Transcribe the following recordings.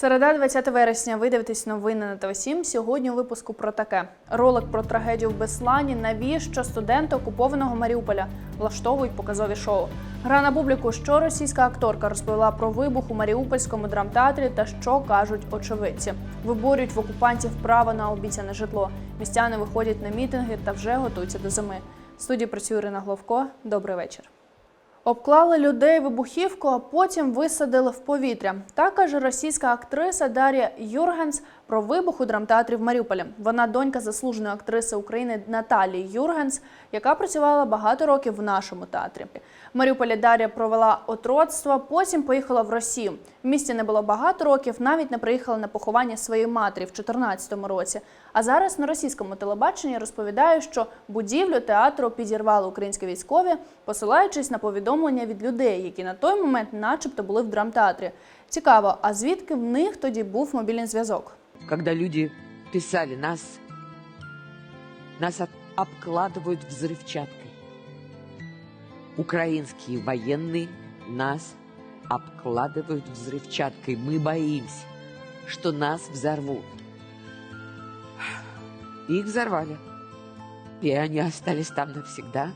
Середа 20 вересня. Ви дивитесь новини на ТВ7. Сьогодні у випуску про таке: ролик про трагедію в Беслані. Навіщо студенти окупованого Маріуполя влаштовують показові шоу? Гра на публіку, що російська акторка розповіла про вибух у Маріупольському драмтеатрі та що кажуть очевидці. Виборюють в окупантів право на обіцяне житло. Містяни виходять на мітинги та вже готуються до зими. В студії працює Ірина Головко. Добрий вечір. Обклали людей вибухівку, а потім висадили в повітря. Так каже російська актриса Дар'я Юргенс про вибух у драмтеатрі в Маріуполі. Вона донька заслуженої актриси України Наталії Юргенс, яка працювала багато років в нашому театрі. В Маріуполі Дар'я провела отродство, потім поїхала в Росію. В місті не було багато років, навіть не приїхала на поховання своєї матері в 2014 році. А зараз на російському телебаченні розповідає, що будівлю театру підірвали українські військові, посилаючись на повідомлення від людей, які на той момент, начебто, були в драмтеатрі. Цікаво, а звідки в них тоді був мобільний зв'язок? когда люди писали нас, нас от- обкладывают взрывчаткой. Украинские военные нас обкладывают взрывчаткой. Мы боимся, что нас взорвут. Их взорвали. И они остались там навсегда.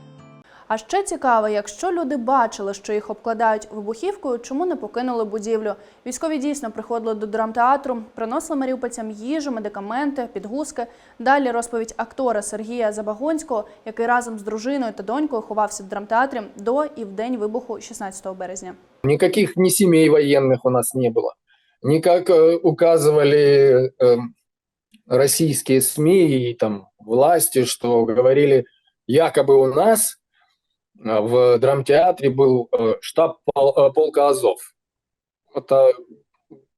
А ще цікаво, якщо люди бачили, що їх обкладають вибухівкою, чому не покинули будівлю? Військові дійсно приходили до драмтеатру, приносили маріупольцям їжу, медикаменти, підгузки. Далі розповідь актора Сергія Забагонського, який разом з дружиною та донькою ховався в драмтеатрі до і в день вибуху 16 березня. Никаких ни семей военных у нас не было. Никак э, указывали э, российские СМИ и там власти, что говорили, якобы у нас э, в драмтеатре был э, штаб э, полка Азов. Это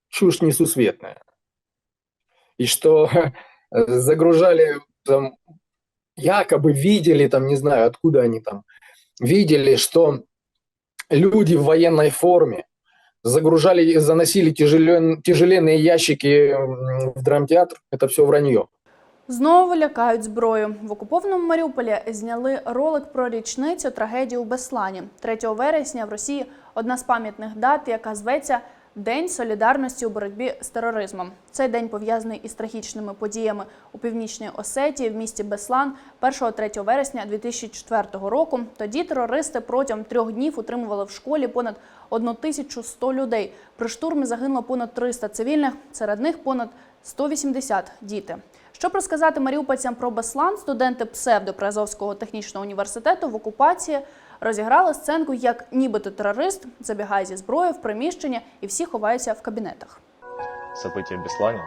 чушь несусветная. И что загружали там, якобы видели, там, не знаю, откуда они там, видели, что люди в военной форме загружали заносили тяжелен- тяжеленные ящики в драмтеатр. Это все вранье. Знову лякають зброю. В окупованому Маріуполі зняли ролик про річницю трагедії у Беслані. 3 вересня в Росії одна з пам'ятних дат, яка зветься День солідарності у боротьбі з тероризмом. Цей день пов'язаний із трагічними подіями у північній Осетії в місті Беслан 1-3 вересня 2004 року. Тоді терористи протягом трьох днів утримували в школі понад 1100 людей. При штурмі загинуло понад 300 цивільних, серед них понад 180 діти. Щоб розказати маріупольцям про Беслан, студенти псевдоприазовського технічного університету в окупації розіграли сценку, як нібито терорист забігає зі зброєю в приміщення і всі ховаються в кабінетах. События в Беслане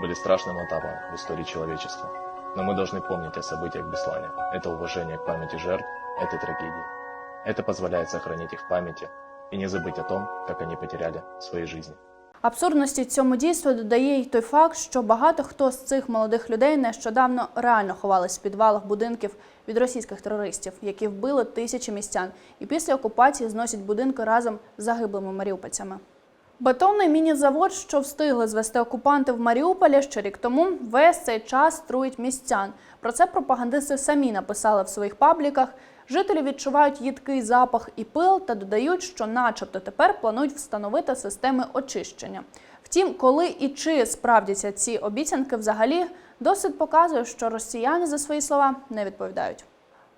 были страшным этапом в истории человечества. Но мы должны помнить о событиях в Беслане. Это уважение к памяти жертв этой трагедии. Это позволяет сохранить их в памяти и не забыть о том, как они потеряли свои жизни. Абсурдності цьому дійству додає й той факт, що багато хто з цих молодих людей нещодавно реально ховались в підвалах будинків від російських терористів, які вбили тисячі містян, і після окупації зносять будинки разом з загиблими маріупольцями. Бетонний міні-завод, що встигли звести окупанти в Маріуполі ще рік тому, весь цей час труїть містян. Про це пропагандисти самі написали в своїх пабліках. Жителі відчувають їдкий запах і пил та додають, що, начебто, тепер планують встановити системи очищення. Втім, коли і чи справдяться ці обіцянки, взагалі досвід показує, що росіяни за свої слова не відповідають.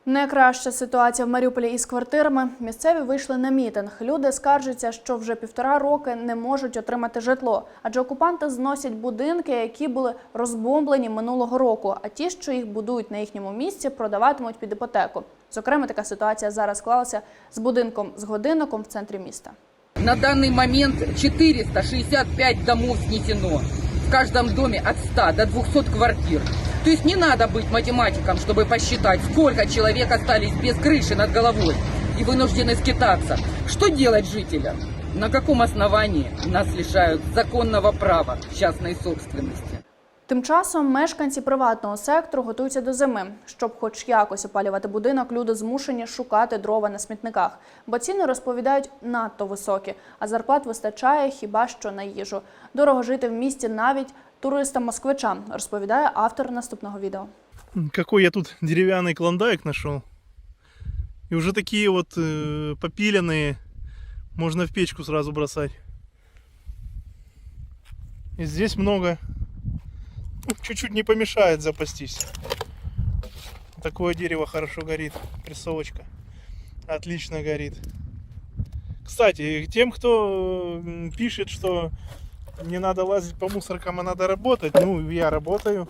Найкраща ситуація в Маріуполі із квартирами. Місцеві вийшли на мітинг. Люди скаржаться, що вже півтора роки не можуть отримати житло, адже окупанти зносять будинки, які були розбомблені минулого року. А ті, що їх будують на їхньому місці, продаватимуть під іпотеку. Зокрема, така ситуація зараз склалася з будинком з годинником в центрі міста. На данный момент 465 домов снесено. В каждом доме от 100 до 200 квартир. То есть не надо быть математиком, чтобы посчитать, сколько человек остались без крыши над головой и вынуждены скитаться. Что делать жителям? На каком основании нас лишают законного права частной собственности? Тим часом мешканці приватного сектору готуються до зими. Щоб хоч якось опалювати будинок, люди змушені шукати дрова на смітниках, бо ціни розповідають надто високі, а зарплат вистачає хіба що на їжу. Дорого жити в місті навіть туристам-москвичам, розповідає автор наступного відео. какой я тут деревянный клондайк нашел. И уже такие вот э, попиленные можно в печку сразу бросать. И здесь много. Чуть-чуть не помешает запастись. Такое дерево хорошо горит. Прессовочка. Отлично горит. Кстати, тем, кто пишет, что не надо лазить по мусоркам, а надо работать, ну, я работаю.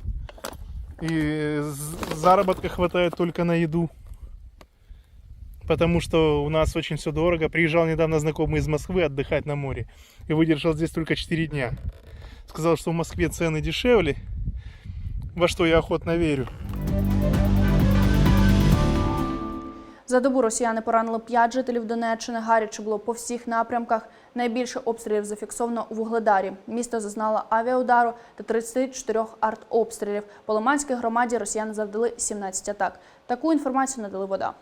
И заработка хватает только на еду. Потому что у нас очень все дорого. Приезжал недавно знакомый из Москвы отдыхать на море. И выдержал здесь только 4 дня. Сказал, что в Москве цены дешевле. Во что я охотно верю. За добу росіяни поранили п'ять жителів Донеччини. Гаряче було по всіх напрямках. Найбільше обстрілів зафіксовано у Вугледарі. Місто зазнало авіаудару та 34 артобстрілів. По Лиманській громаді росіяни завдали 17 атак. Таку інформацію надали вода.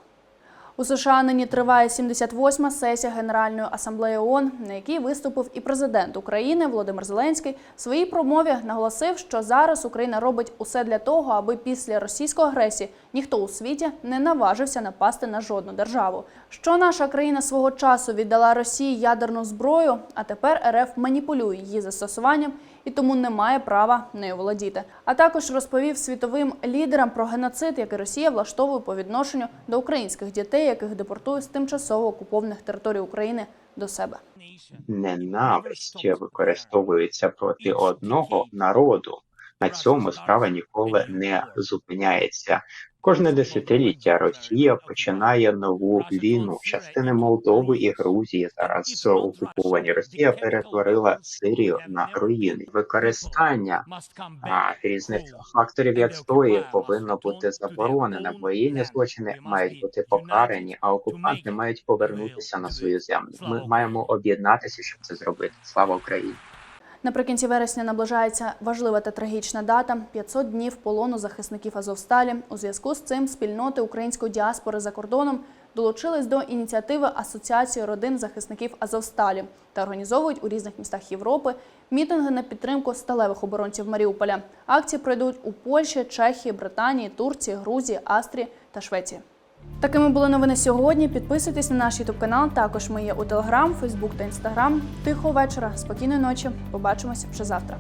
У США нині триває 78-ма сесія Генеральної асамблеї ООН, на якій виступив і президент України Володимир Зеленський. В своїй промові наголосив, що зараз Україна робить усе для того, аби після російської агресії ніхто у світі не наважився напасти на жодну державу. Що наша країна свого часу віддала Росії ядерну зброю, а тепер РФ маніпулює її застосуванням і тому не має права нею володіти. А також розповів світовим лідерам про геноцид, який Росія влаштовує по відношенню до українських дітей, яких депортує з тимчасово окупованих територій України до себе. ненависть використовується проти одного народу. На цьому справа ніколи не зупиняється. Кожне десятиліття Росія починає нову війну. Частини Молдови і Грузії зараз окуповані. Росія перетворила Сирію на руїни. Використання а, різних факторів відстої повинно бути заборонено. Воєнні злочини мають бути покарані, а окупанти мають повернутися на свою землю. Ми маємо об'єднатися, щоб це зробити. Слава Україні! Наприкінці вересня наближається важлива та трагічна дата 500 днів полону захисників Азовсталі. У зв'язку з цим спільноти української діаспори за кордоном долучились до ініціативи Асоціації родин захисників Азовсталі та організовують у різних містах Європи мітинги на підтримку сталевих оборонців Маріуполя. Акції пройдуть у Польщі, Чехії, Британії, Турції, Грузії, Австрії та Швеції. Такими були новини сьогодні. Підписуйтесь на наш ютуб канал. Також ми є у Телеграм, Фейсбук та Інстаграм. Тихого вечора, спокійної ночі. Побачимося вже завтра.